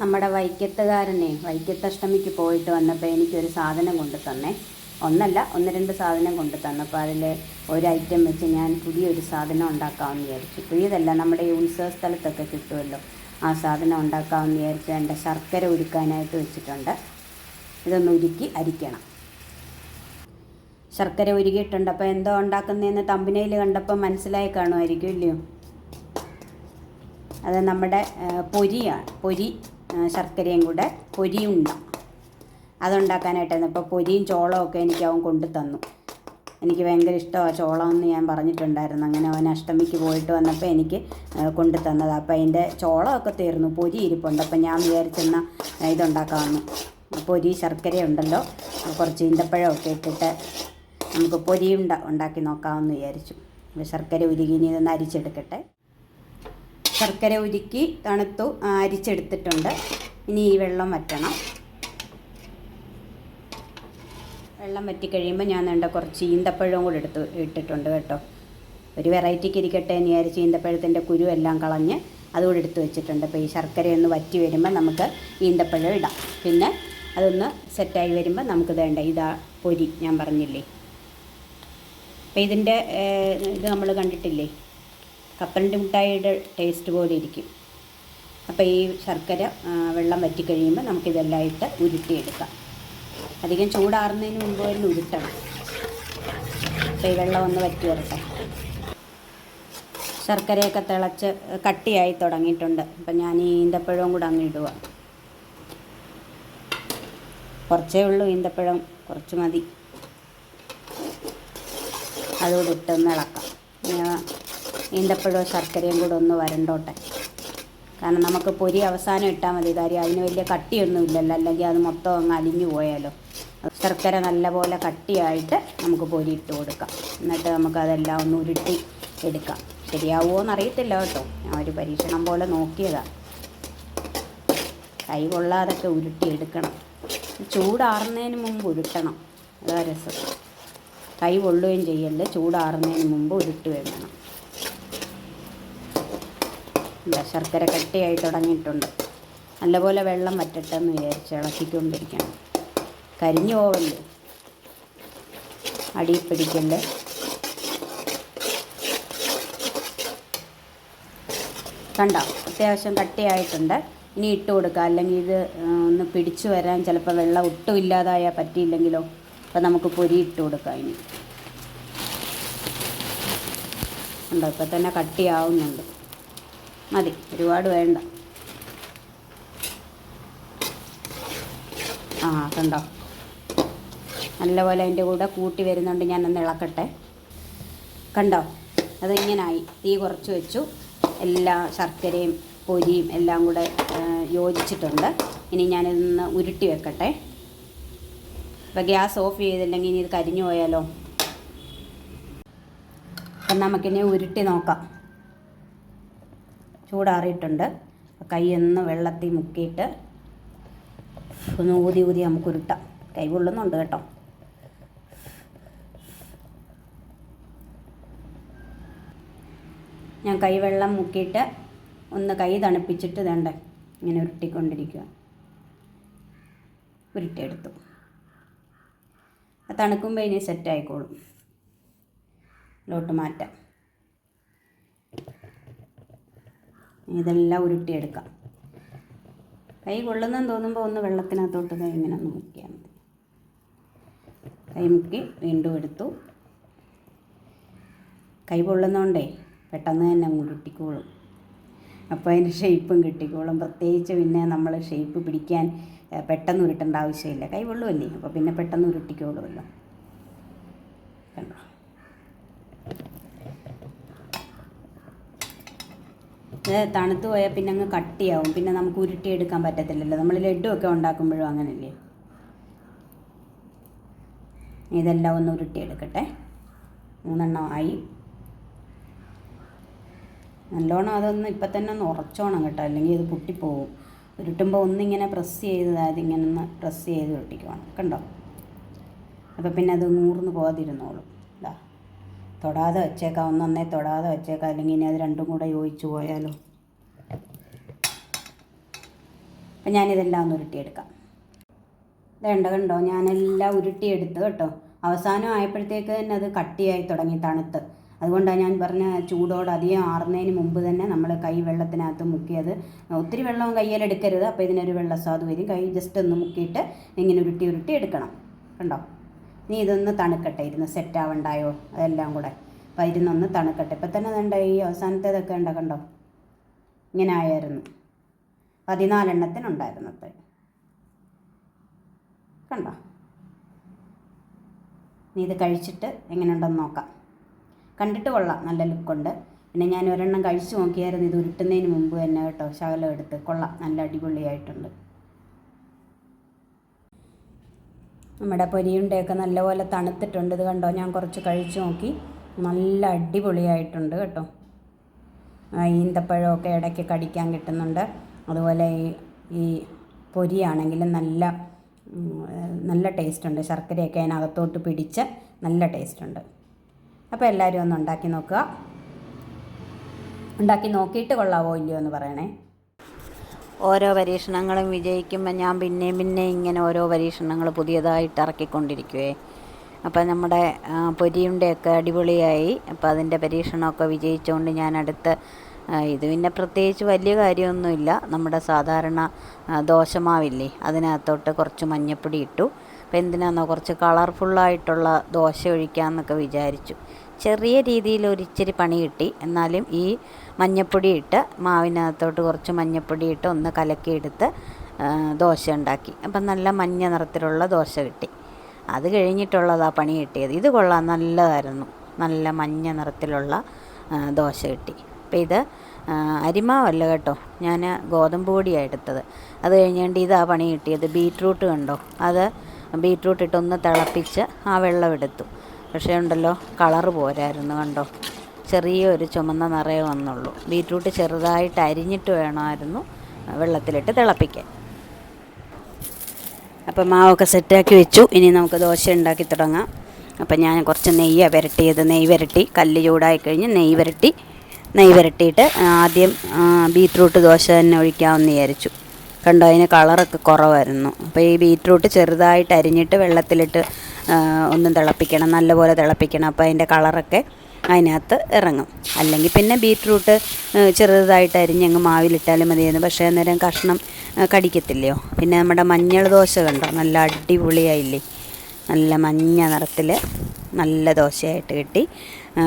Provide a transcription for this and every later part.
നമ്മുടെ വൈക്കത്തുകാരനെ വൈക്കത്തഷ്ടമിക്ക് പോയിട്ട് വന്നപ്പോൾ എനിക്കൊരു സാധനം കൊണ്ടു തന്നേ. ഒന്നല്ല ഒന്ന് രണ്ട് സാധനം കൊണ്ടു തന്നപ്പോൾ അതിൽ ഒരു ഐറ്റം വെച്ച് ഞാൻ പുതിയൊരു സാധനം ഉണ്ടാക്കാമെന്ന് വിചാരിച്ചു. പുതിയതല്ല നമ്മുടെ ഈ ഉത്സവ സ്ഥലത്തൊക്കെ കിട്ടുമല്ലോ ആ സാധനം ഉണ്ടാക്കാമെന്ന് വിചാരിച്ച് എന്റെ ശർക്കര ഉരുക്കാനായിട്ട് വെച്ചിട്ടുണ്ട്. ഇതൊന്ന് ഉരുക്കി അരിക്കണം. ശർക്കര ഉരുകിയിട്ടുണ്ട്. അപ്പോൾ എന്തോ ഉണ്ടാക്കുന്നതെന്ന് തമ്പിനയിൽ കണ്ടപ്പോൾ മനസ്സിലായി കാണുമായിരിക്കും ഇല്ലയോ? അത് നമ്മുടെ പൊരിയാണ്. പൊരി ശർക്കരയും കൂടെ പൊരിയുണ്ട അതുണ്ടാക്കാനായിട്ടായിരുന്നു. ഇപ്പോൾ പൊരിയും ചോളവും ഒക്കെ എനിക്ക് അവൻ കൊണ്ടു തന്നു. എനിക്ക് ഭയങ്കര ഇഷ്ടമാണ് ചോളം എന്ന് ഞാൻ പറഞ്ഞിട്ടുണ്ടായിരുന്നു. അങ്ങനെ അവൻ അഷ്ടമിക്ക് പോയിട്ട് വന്നപ്പോൾ എനിക്ക് കൊണ്ടു തന്നത്. അപ്പോൾ അതിന്റെ ചോളമൊക്കെ തീർന്നു. പൊരി ഇരിപ്പുണ്ട്. അപ്പോൾ ഞാൻ വിചാരിച്ചെന്ന ഇതുണ്ടാക്കാമെന്ന് പൊരി ശർക്കര ഉണ്ടല്ലോ. കുറച്ച് ഈന്തപ്പഴമൊക്കെ ഇട്ടിട്ട് നമുക്ക് പൊരിയും ഉണ്ടാക്കി നോക്കാമെന്ന് വിചാരിച്ചു. ശർക്കര ഉരുകി ഇനി ഇതൊന്ന് അരിച്ചെടുക്കട്ടെ. ശർക്കര ഉരുക്കി തണുത്തു അരിച്ചെടുത്തിട്ടുണ്ട്. ഇനി ഈ വെള്ളം വറ്റണം. വെള്ളം വറ്റി കഴിയുമ്പോൾ ഞാൻ വേണ്ട കുറച്ച് ഈന്തപ്പഴവും കൂടെ എടുത്ത് ഇട്ടിട്ടുണ്ട് കേട്ടോ. ഒരു വെറൈറ്റിക്ക് ഇരിക്കട്ടെ എന്ന് വിചാരിച്ച് ഈന്തപ്പഴത്തിന്റെ കുരു എല്ലാം കളഞ്ഞ് അതുകൂടെ എടുത്ത് വെച്ചിട്ടുണ്ട്. അപ്പോൾ ഈ ശർക്കരയൊന്ന് വറ്റി വരുമ്പോൾ നമുക്ക് ഈന്തപ്പഴം ഇടാം. പിന്നെ അതൊന്ന് സെറ്റായി വരുമ്പോൾ നമുക്ക് വേണ്ട ഇതാ പൊരി ഞാൻ പറഞ്ഞില്ലേ. അപ്പോൾ ഇതിന്റെ ഇത് നമ്മൾ കണ്ടിട്ടില്ലേ? കപ്പലണ്ടി മിഠായിയുടെ ടേസ്റ്റ് പോലെ ഇരിക്കും. അപ്പോൾ ഈ ശർക്കര വെള്ളം വറ്റി കഴിയുമ്പോൾ നമുക്കിതെല്ലാം ഇട്ട് ഉരുട്ടിയെടുക്കാം. അധികം ചൂടാറുന്നതിന് മുമ്പ് തന്നെ ഉരുട്ടണം. അപ്പോൾ ഈ വെള്ളം ഒന്ന് വറ്റി വരട്ടെ. ശർക്കരയൊക്കെ തിളച്ച് കട്ടിയായി തുടങ്ങിയിട്ടുണ്ട്. അപ്പം ഞാൻ ഈ ഈന്തപ്പഴവും കൂടെ അങ്ങ് ഇടുക കുറച്ചേ ഉള്ളൂ ഈന്തപ്പഴം കുറച്ച് മതി. അതുകൂടെ ഇട്ടൊന്ന് ഇളക്കാം. ഈന്തപ്പഴവും ശർക്കരയും കൂടെ ഒന്ന് വരണ്ടോട്ടെ. കാരണം നമുക്ക് പൊരി അവസാനം ഇട്ടാൽ മതി. കാര്യം അതിന് വലിയ കട്ടിയൊന്നും ഇല്ലല്ലോ. അല്ലെങ്കിൽ അത് മൊത്തം അങ്ങ് അലിഞ്ഞു പോയാലോ. ശർക്കര നല്ലപോലെ കട്ടിയായിട്ട് നമുക്ക് പൊരി ഇട്ട് കൊടുക്കാം. എന്നിട്ട് നമുക്കതെല്ലാം ഒന്ന് ഉരുട്ടി എടുക്കാം. ശരിയാവുമോ എന്നറിയത്തില്ല കേട്ടോ. ഞാൻ ഒരു പരീക്ഷണം പോലെ നോക്കിയതാണ് കൈ കൊള്ളാതൊക്കെ ഉരുട്ടി എടുക്കണം. ചൂടാറുന്നതിന് മുമ്പ് ഉരുട്ടണം. അതാ രസം. കൈ കൊള്ളുകയും ചെയ്യല്ലേ. ചൂടാറുന്നതിന് മുമ്പ് ഉരുട്ടി വേണം. ഇല്ല ശർക്കര കട്ടിയായി തുടങ്ങിയിട്ടുണ്ട്. നല്ലപോലെ വെള്ളം വറ്റട്ടെന്ന് വിചാരിച്ച് ഇളക്കിക്കൊണ്ടിരിക്കണം. കരിഞ്ഞു പോവല്ലേ അടിയിൽ പിടിക്കല്ലേ കണ്ടോ അത്യാവശ്യം കട്ടിയായിട്ടുണ്ട്. ഇനി ഇട്ട് കൊടുക്കുക അല്ലെങ്കിൽ ഇത് ഒന്ന് പിടിച്ചു വരാൻ ചിലപ്പോൾ വെള്ളം ഒട്ടും ഇല്ലാതായാൽ പറ്റിയില്ലെങ്കിലോ അപ്പോൾ നമുക്ക് പൊരി ഇട്ട് കൊടുക്കാം ഇനി. ഉണ്ടോ ഇപ്പം തന്നെ കട്ടിയാവുന്നുണ്ട്. മതി. ഒരുപാട് വേണ്ട. ആ കണ്ടോ? നല്ലപോലെ അതിന്റെ കൂടെ കൂട്ടി വരുന്നുണ്ട്. ഞാനൊന്ന് ഇളക്കട്ടെ. കണ്ടോ? അതിങ്ങനായി. തീ കുറച്ച് വെച്ചു. എല്ലാ ശർക്കരയും പൊരിയും എല്ലാം കൂടെ യോജിച്ചിട്ടുണ്ട്. ഇനി ഞാനിതൊന്ന് ഉരുട്ടി വെക്കട്ടെ. അപ്പോൾ ഗ്യാസ് ഓഫ് ചെയ്തില്ലെങ്കിൽ ഇനി ഇത് കരിഞ്ഞു പോയാലോ? അപ്പം നമുക്കിനി ഉരുട്ടി നോക്കാം. ചൂടാറിയിട്ടുണ്ട്. കൈയൊന്ന് വെള്ളത്തിൽ മുക്കിയിട്ട് ഒന്ന് ഊതി ഊതി നമുക്ക് ഉരുട്ടാം കൈ പൊള്ളുന്നുണ്ട് കേട്ടോ. ഞാൻ കൈവെള്ളം മുക്കിയിട്ട് ഒന്ന് കൈ തണുപ്പിച്ചിട്ട് വേണ്ടേ ഇങ്ങനെ ഉരുട്ടിക്കൊണ്ടിരിക്കുക ഉരുട്ടിയെടുത്തു. തണുക്കുമ്പോൾ ഇനി സെറ്റ് ആയിക്കോളും. ലോട്ട് മാറ്റാം. ഇതെല്ലാം ഉരുട്ടിയെടുക്കാം. കൈ കൊള്ളുന്നെന്ന് തോന്നുമ്പോൾ ഒന്ന് വെള്ളത്തിനകത്തോട്ട് കൈ ഇങ്ങനെ ഒന്ന് മുക്കിയാൽ മതി. കൈ മുക്കി വീണ്ടും എടുത്തു. കൈ പൊള്ളുന്നോണ്ടേ പെട്ടെന്ന് തന്നെ അങ്ങ് ഉരുട്ടിക്കോളും. അപ്പോൾ അതിന്റെ ഷേപ്പും കിട്ടിക്കോളും. പ്രത്യേകിച്ച് പിന്നെ നമ്മൾ ഷേപ്പ് പിടിക്കാൻ പെട്ടെന്ന് ഉരുട്ടേണ്ട ആവശ്യമില്ല. കൈ പൊള്ളുമല്ലേ അപ്പോൾ പിന്നെ പെട്ടെന്ന് ഉരുട്ടിക്കോളുമല്ലോ കണ്ടോ ഇത് തണുത്ത് പോയാൽ പിന്നെ അങ്ങ് കട്ടിയാവും. പിന്നെ നമുക്ക് ഉരുട്ടിയെടുക്കാൻ പറ്റത്തില്ലല്ലോ. നമ്മൾ ലഡുവൊക്കെ ഉണ്ടാക്കുമ്പോഴും അങ്ങനല്ലേ? ഇതെല്ലാം ഒന്ന് ഉരുട്ടിയെടുക്കട്ടെ. മൂന്നെണ്ണം ആയി. നല്ലോണം അതൊന്ന് ഇപ്പം തന്നെ ഒന്ന് ഉറച്ചോണം കേട്ടോ. അല്ലെങ്കിൽ ഇത് പൊട്ടിപ്പോവും. ഉരുട്ടുമ്പോൾ ഒന്നിങ്ങനെ പ്രസ് ചെയ്ത് അതായത് ഇങ്ങനെ ഒന്ന് പ്രസ് ചെയ്ത് ഉരുട്ടിക്കുവാണ് കണ്ടോ? അപ്പോൾ പിന്നെ അത് നൂർന്ന് പോകാതിരുന്നോളും. തൊടാതെ വെച്ചേക്കാം. ഒന്നൊന്നേ തൊടാതെ വെച്ചേക്കാം. അല്ലെങ്കിൽ ഇനി അത് രണ്ടും കൂടെ യോജിച്ച് പോയാലോ? അപ്പം ഞാനിതെല്ലാം ഒന്ന് ഉരുട്ടിയെടുക്കാം. വേണ്ട കണ്ടോ ഞാനെല്ലാം ഉരുട്ടിയെടുത്ത് കേട്ടോ. അവസാനം ആയപ്പോഴത്തേക്ക് തന്നെ അത് കട്ടിയായി തുടങ്ങി തണുത്ത്. അതുകൊണ്ടാണ് ഞാൻ പറഞ്ഞ ചൂടോട് അധികം ആറുന്നതിന് മുമ്പ് തന്നെ നമ്മൾ കൈ വെള്ളത്തിനകത്ത് മുക്കിയത്. ഒത്തിരി വെള്ളം കയ്യിലെടുക്കരുത് അപ്പോൾ ഇതിനൊരു വെള്ളസ്വാദ് വരും. കൈ ജസ്റ്റ് ഒന്ന് മുക്കിയിട്ട് ഇങ്ങനെ ഉരുട്ടി ഉരുട്ടി എടുക്കണം. കണ്ടോ? നീ ഇതൊന്ന് തണുക്കട്ടെ ഇരുന്ന് സെറ്റ് ആവണ്ടായോ? അതെല്ലാം കൂടെ. അപ്പോൾ ഇരുന്നൊന്ന് തണുക്കട്ടെ. ഇപ്പം തന്നെ വേണ്ട ഈ അവസാനത്തേതൊക്കെ ഉണ്ടാക്കണ്ടോ കണ്ടോ ഇങ്ങനെ ആയായിരുന്നു. പതിനാലെണ്ണത്തിനുണ്ടായിരുന്നു അത്ര കണ്ടോ? നീ ഇത് കഴിച്ചിട്ട് എങ്ങനെയുണ്ടെന്ന് നോക്കാം. കണ്ടിട്ട് കൊള്ളാം നല്ല ലുക്കുണ്ട്. പിന്നെ ഞാൻ ഒരെണ്ണം കഴിച്ചു നോക്കിയായിരുന്നു ഇത് ഉരുട്ടുന്നതിന് മുമ്പ് തന്നെ കേട്ടോ ശകലം എടുത്ത്. കൊള്ളാം നല്ല അടിപൊളിയായിട്ടുണ്ട്. നമ്മുടെ പൊരിയുണ്ടയൊക്കെ നല്ലപോലെ തണുത്തിട്ടുണ്ട്. ഇത് കണ്ടോ? ഞാൻ കുറച്ച് കഴിച്ചു നോക്കി. നല്ല അടിപൊളിയായിട്ടുണ്ട് കേട്ടോ. ഈന്തപ്പഴമൊക്കെ ഇടയ്ക്ക് കടിക്കാൻ കിട്ടുന്നുണ്ട്. അതുപോലെ ഈ ഈ പൊരിയാണെങ്കിലും നല്ല നല്ല ടേസ്റ്റ് ഉണ്ട് ശർക്കരയൊക്കെ അതിനകത്തോട്ട് പിടിച്ച് നല്ല ടേസ്റ്റ് ഉണ്ട് അപ്പോൾ എല്ലാവരും ഒന്ന് ഉണ്ടാക്കി നോക്കുക. ഉണ്ടാക്കി നോക്കിയിട്ട് കൊള്ളാവോ ഇല്ലയോ എന്ന് പറയണേ. ഓരോ പരീക്ഷണങ്ങളും വിജയിക്കുമ്പോൾ ഞാൻ പിന്നെയും പിന്നെ ഇങ്ങനെ ഓരോ പരീക്ഷണങ്ങൾ പുതിയതായിട്ട് ഇറക്കിക്കൊണ്ടിരിക്കുവേ. അപ്പോൾ നമ്മുടെ പൊരിയുണ്ടയൊക്കെ അടിപൊളിയായി. അപ്പോൾ അതിന്റെ പരീക്ഷണമൊക്കെ വിജയിച്ചുകൊണ്ട് ഞാൻ അടുത്ത ഇത് പിന്നെ പ്രത്യേകിച്ച് വലിയ കാര്യമൊന്നുമില്ല. നമ്മുടെ സാധാരണ ദോശമാവില്ലേ അതിനകത്തോട്ട് കുറച്ച് മഞ്ഞപ്പൊടി ഇട്ടു. അപ്പോൾ എന്തിനാണെന്നോ കുറച്ച് കളർഫുള്ളായിട്ടുള്ള ദോശ ഒഴിക്കാമെന്നൊക്കെ വിചാരിച്ചു. ചെറിയ രീതിയിൽ ഒരിച്ചിരി പണി കിട്ടി. എന്നാലും ഈ മഞ്ഞപ്പൊടി ഇട്ട് മാവിനകത്തോട്ട് കുറച്ച് മഞ്ഞപ്പൊടി ഇട്ട് ഒന്ന് കലക്കിയെടുത്ത് ദോശ ഉണ്ടാക്കി. അപ്പം നല്ല മഞ്ഞ നിറത്തിലുള്ള ദോശ കിട്ടി. അത് കഴിഞ്ഞിട്ടുള്ളതാ പണി കിട്ടിയത്. ഇത് കൊള്ളാം നല്ലതായിരുന്നു. നല്ല മഞ്ഞ നിറത്തിലുള്ള ദോശ കിട്ടി. അപ്പം ഇത് അരിമാവല്ല കേട്ടോ ഞാൻ ഗോതമ്പ് പൊടിയാണ് എടുത്തത്. അത് കഴിഞ്ഞുകൊണ്ട് ഇതാ പണി കിട്ടിയത് ബീറ്റ്റൂട്ട് കണ്ടോ? അത് ബീറ്റ്റൂട്ട് ഇട്ടൊന്ന് തിളപ്പിച്ച് ആ വെള്ളം എടുത്തു. പക്ഷേ ഉണ്ടല്ലോ കളറ് പോരായിരുന്നു കണ്ടോ? ചെറിയൊരു ചുമന്ന നിറയെ വന്നുള്ളൂ. ബീറ്റ്റൂട്ട് ചെറുതായിട്ട് അരിഞ്ഞിട്ട് വേണമായിരുന്നു വെള്ളത്തിലിട്ട് തിളപ്പിക്കാൻ. അപ്പം മാവൊക്കെ സെറ്റാക്കി വെച്ചു. ഇനി നമുക്ക് ദോശ ഉണ്ടാക്കി തുടങ്ങാം. അപ്പം ഞാൻ കുറച്ച് നെയ്യാണ് പുരട്ടിയത് നെയ്യ് പുരട്ടി കല്ല് ചൂടായി കഴിഞ്ഞ് നെയ്യ് പുരട്ടി നെയ്യ് പുരട്ടിയിട്ട് ആദ്യം ബീറ്റ്റൂട്ട് ദോശ തന്നെ ഒഴിക്കാമെന്ന് വിചാരിച്ചു. കണ്ടോ അതിന് കളറൊക്കെ കുറവായിരുന്നു. അപ്പോൾ ഈ ബീറ്റ്റൂട്ട് ചെറുതായിട്ട് അരിഞ്ഞിട്ട് വെള്ളത്തിലിട്ട് ഒന്ന് തിളപ്പിക്കണം നല്ലപോലെ തിളപ്പിക്കണം. അപ്പോൾ അതിന്റെ കളറൊക്കെ അതിനകത്ത് ഇറങ്ങും. അല്ലെങ്കിൽ പിന്നെ ബീറ്റ്റൂട്ട് ചെറുതായിട്ട് അരിഞ്ഞങ്ങ് മാവിലിട്ടാലും മതിയായിരുന്നു. പക്ഷേ അന്നേരം കഷ്ണം കടിക്കത്തില്ലയോ? പിന്നെ നമ്മുടെ മഞ്ഞൾ ദോശ കണ്ടോ? നല്ല അടിപൊളിയായില്ലേ? നല്ല മഞ്ഞ നിറത്തിൽ നല്ല ദോശയായിട്ട് കിട്ടി.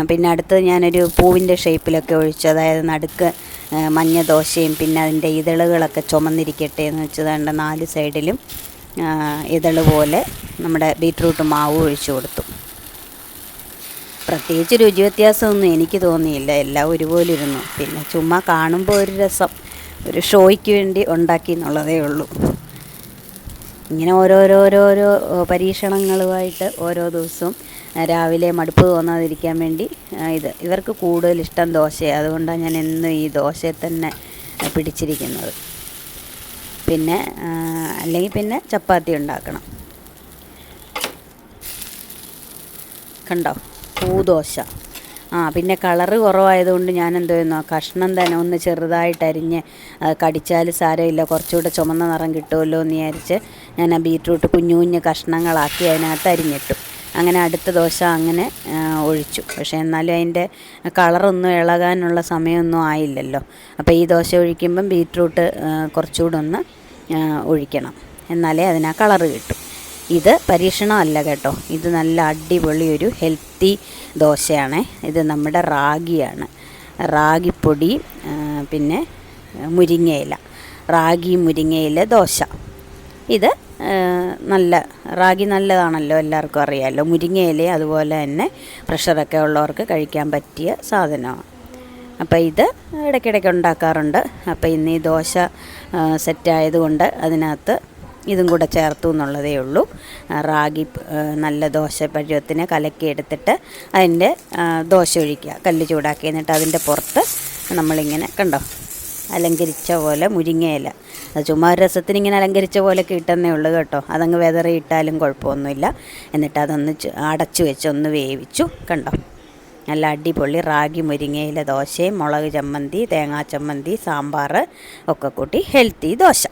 പിന്നെ അടുത്തത് ഞാനൊരു പൂവിന്റെ ഷേപ്പിലൊക്കെ ഒഴിച്ചു അതായത് നടുക്ക് മഞ്ഞ ദോശയും പിന്നെ അതിന്റെ ഇതളുകളൊക്കെ ചുമന്നിരിക്കട്ടെ എന്ന് വെച്ചതാണ്ട് നാല് സൈഡിലും ഇതൾ പോലെ നമ്മുടെ ബീറ്റ്റൂട്ട് മാവ് ഒഴിച്ചു കൊടുത്തു. പ്രത്യേകിച്ച് രുചി വ്യത്യാസമൊന്നും എനിക്ക് തോന്നിയില്ല. എല്ലാം ഒരുപോലെ ഇരുന്നു പിന്നെ ചുമ്മാ കാണുമ്പോൾ ഒരു രസം ഒരു ഷോയ്ക്ക് വേണ്ടി ഉണ്ടാക്കി എന്നുള്ളതേ ഉള്ളൂ. ഇങ്ങനെ ഓരോരോരോരോ പരീക്ഷണങ്ങളുമായിട്ട് ഓരോ ദിവസവും രാവിലെ മടുപ്പ് തോന്നാതിരിക്കാൻ വേണ്ടി ഇത്. ഇവർക്ക് കൂടുതൽ ഇഷ്ടം ദോശയാണ് അതുകൊണ്ടാണ് ഞാൻ എന്നും ഈ ദോശയെ തന്നെ പിടിച്ചിരിക്കുന്നത്. പിന്നെ അല്ലെങ്കിൽ പിന്നെ ചപ്പാത്തി ഉണ്ടാക്കണം. കണ്ടോ? പൂദോശ. ആ പിന്നെ കളറ് കുറവായതുകൊണ്ട് ഞാൻ എന്തോ ചെയ്യുന്നു കഷ്ണം തന്നെ ഒന്ന് ചെറുതായിട്ട് അരിഞ്ഞ് കടിച്ചാൽ സാരമില്ല കുറച്ചുകൂടെ ചുമന്ന നിറം കിട്ടുമല്ലോ എന്ന് വിചാരിച്ച് ഞാൻ ആ ബീറ്റ്റൂട്ട് കുഞ്ഞു കുഞ്ഞു കഷ്ണങ്ങളാക്കി അതിനകത്ത് അരിഞ്ഞിട്ടു അങ്ങനെ അടുത്ത ദോശ അങ്ങനെ ഒഴിച്ചു. പക്ഷേ എന്നാലും അതിന്റെ കളറൊന്നും ഇളകാനുള്ള സമയമൊന്നും ആയില്ലല്ലോ. അപ്പോൾ ഈ ദോശ ഒഴിക്കുമ്പം ബീറ്റ്റൂട്ട് കുറച്ചുകൂടെ ഒന്ന് ഒഴിക്കണം. എന്നാലേ അതിനാ കളറ് കിട്ടും. ഇത് പരീക്ഷണമല്ല കേട്ടോ. ഇത് നല്ല അടിപൊളി ഒരു ഹെൽത്തി ദോശയാണ്. ഇത് നമ്മുടെ റാഗിയാണ്. റാഗിപ്പൊടി പിന്നെ മുരിങ്ങയില. റാഗി മുരിങ്ങയില ദോശ. ഇത് നല്ല റാഗി നല്ലതാണല്ലോ എല്ലാവർക്കും അറിയാമല്ലോ മുരിങ്ങയില അതുപോലെ തന്നെ പ്രഷറൊക്കെ ഉള്ളവർക്ക് കഴിക്കാൻ പറ്റിയ സാധനമാണ്. അപ്പോൾ ഇത് ഇടയ്ക്കിടയ്ക്ക് ഉണ്ടാക്കാറുണ്ട്. അപ്പോൾ ഇന്ന് ഈ ദോശ സെറ്റായതുകൊണ്ട് അതിനകത്ത് ഇതും കൂടെ ചേർത്തു എന്നുള്ളതേ ഉള്ളൂ. റാഗി നല്ല ദോശ കലക്കി എടുത്തിട്ട് അതിന്റെ ദോശ ഒഴിക്കുക. കല്ല് ചൂടാക്കി എന്നിട്ട് അതിന്റെ പുറത്ത് നമ്മളിങ്ങനെ കണ്ടോ അലങ്കരിച്ച പോലെ മുരിങ്ങയില അത് ചുമ്മാ രസത്തിന് ഇങ്ങനെ അലങ്കരിച്ച പോലെ കിട്ടുന്നേ ഉള്ളൂ കേട്ടോ. അതങ്ങ് വെതറി ഇട്ടാലും കുഴപ്പമൊന്നുമില്ല. എന്നിട്ട് അതൊന്ന് അടച്ചു വെച്ച് ഒന്ന് വേവിച്ചു. കണ്ടോ? നല്ല അടിപൊളി റാഗി മുരിങ്ങയില ദോശയും മുളക് ചമ്മന്തി തേങ്ങാ ചമ്മന്തി സാമ്പാർ ഒക്കെ കൂട്ടി ഹെൽത്തി ദോശ.